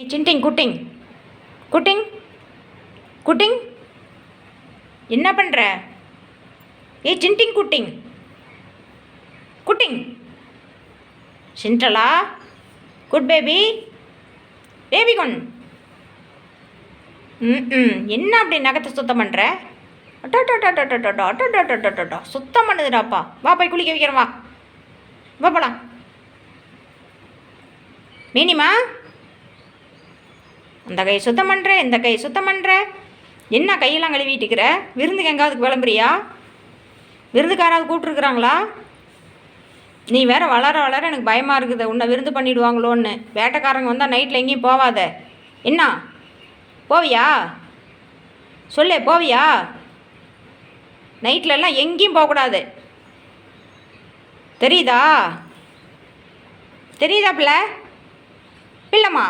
ஏய், சின்டிங் குட்டிங் குட்டிங் குட்டிங் என்ன பண்ணுற ஏ சின்டிங் குட்டிங் குட்டிங் சின்ட்ரலா குட் பேபி பேபி கொன் ம் ம் என்ன அப்படி நகத்தை சுத்தம் பண்ணுற அட்டா சுத்தம் பண்ணுதுடாப்பா வா போய் குளிக்க வைக்கிறேன் வா வா போலாம் மீனிமா அந்த கை சுத்தம் பண்ணுற இந்த கை சுத்தம் பண்ணுற என்ன கையெல்லாம் கழுவிட்டு இருக்கிற விருந்துக்கு எங்காவது கிளம்புறியா? விருந்துக்காராவது கூப்பிட்ருக்குறாங்களா நீ வேற வளர வளர எனக்கு பயமாக இருக்குது. உன்னை விருந்து பண்ணிடுவாங்களோன்னு. வேட்டைக்காரங்க வந்தால் நைட்டில் எங்கேயும் போவாத. என்ன? போவியா? சொல்லு போவியா? நைட்லெல்லாம் எங்கேயும் போகக்கூடாது. தெரியுதா? தெரியுதா பிள்ளை? பிள்ளைம்மா?